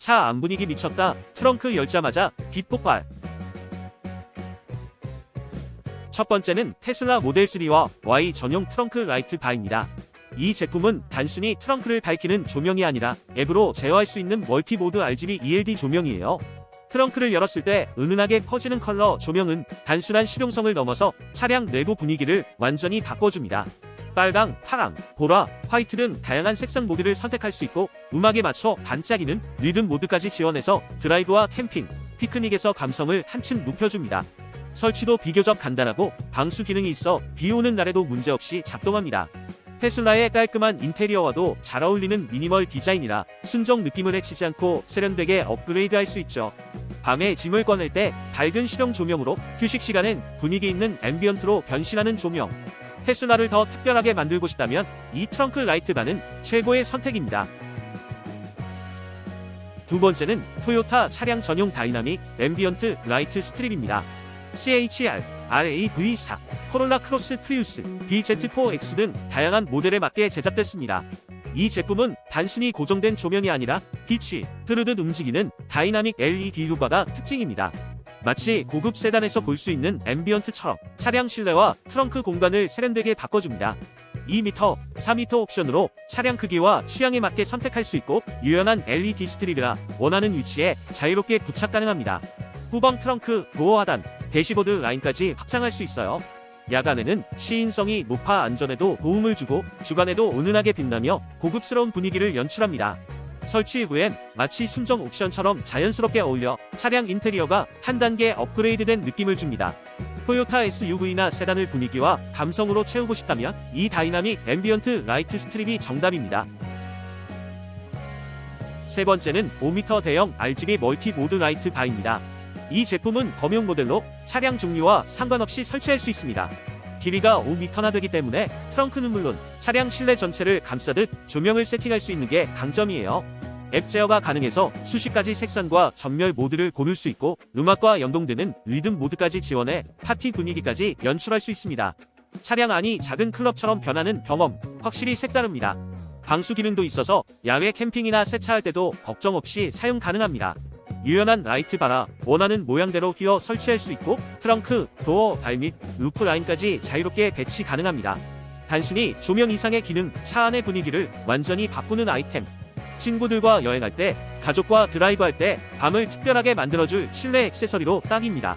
차 안 분위기 미쳤다. 트렁크 열자마자 빛 폭발. 첫 번째는 테슬라 모델 3와 Y 전용 트렁크 라이트 바입니다. 이 제품은 단순히 트렁크를 밝히는 조명이 아니라 앱으로 제어할 수 있는 멀티모드 RGB ELD 조명이에요. 트렁크를 열었을 때 은은하게 퍼지는 컬러 조명은 단순한 실용성을 넘어서 차량 내부 분위기를 완전히 바꿔줍니다. 빨강, 파랑, 보라, 화이트 등 다양한 색상 모드를 선택할 수 있고 음악에 맞춰 반짝이는 리듬 모드까지 지원해서 드라이브와 캠핑, 피크닉에서 감성을 한층 높여줍니다. 설치도 비교적 간단하고 방수 기능이 있어 비 오는 날에도 문제없이 작동합니다. 테슬라의 깔끔한 인테리어와도 잘 어울리는 미니멀 디자인이라 순정 느낌을 해치지 않고 세련되게 업그레이드할 수 있죠. 밤에 짐을 꺼낼 때 밝은 실용 조명으로 휴식 시간엔 분위기 있는 앰비언트로 변신하는 조명. 테슬라를 더 특별하게 만들고 싶다면 이 트렁크 라이트 바는 최고의 선택입니다. 두 번째는 토요타 차량 전용 다이나믹 앰비언트 라이트 스트립입니다. CHR, RAV4, 코롤라 크로스 프리우스, BZ4X 등 다양한 모델에 맞게 제작됐습니다. 이 제품은 단순히 고정된 조명이 아니라 빛이 흐르듯 움직이는 다이나믹 LED 효과가 특징입니다. 마치 고급 세단에서 볼 수 있는 앰비언트처럼 차량 실내와 트렁크 공간을 세련되게 바꿔줍니다. 2m, 4m 옵션으로 차량 크기와 취향에 맞게 선택할 수 있고 유연한 LED 스트립이라 원하는 위치에 자유롭게 부착 가능합니다. 후방 트렁크, 도어 하단, 대시보드 라인까지 확장할 수 있어요. 야간에는 시인성이 높아 안전에도 도움을 주고 주간에도 은은하게 빛나며 고급스러운 분위기를 연출합니다. 설치 후엔 마치 순정 옵션처럼 자연스럽게 어울려 차량 인테리어가 한 단계 업그레이드된 느낌을 줍니다. 토요타 SUV나 세단을 분위기와 감성으로 채우고 싶다면 이 다이나믹 앰비언트 라이트 스트립이 정답입니다. 세 번째는 5m 대형 RGB 멀티 모드 라이트 바입니다. 이 제품은 범용 모델로 차량 종류와 상관없이 설치할 수 있습니다. 길이가 5m나 되기 때문에 트렁크는 물론 차량 실내 전체를 감싸듯 조명을 세팅할 수 있는 게 강점이에요. 앱 제어가 가능해서 수십 가지 색상과 전멸 모드를 고를 수 있고 음악과 연동되는 리듬 모드까지 지원해 파티 분위기까지 연출할 수 있습니다. 차량 안이 작은 클럽처럼 변하는 경험 확실히 색다릅니다. 방수 기능도 있어서 야외 캠핑이나 세차할 때도 걱정 없이 사용 가능합니다. 유연한 라이트 바라 원하는 모양대로 휘어 설치할 수 있고 트렁크, 도어, 발 및 루프 라인까지 자유롭게 배치 가능합니다. 단순히 조명 이상의 기능, 차 안의 분위기를 완전히 바꾸는 아이템. 친구들과 여행할 때, 가족과 드라이브할 때 밤을 특별하게 만들어줄 실내 액세서리로 딱입니다.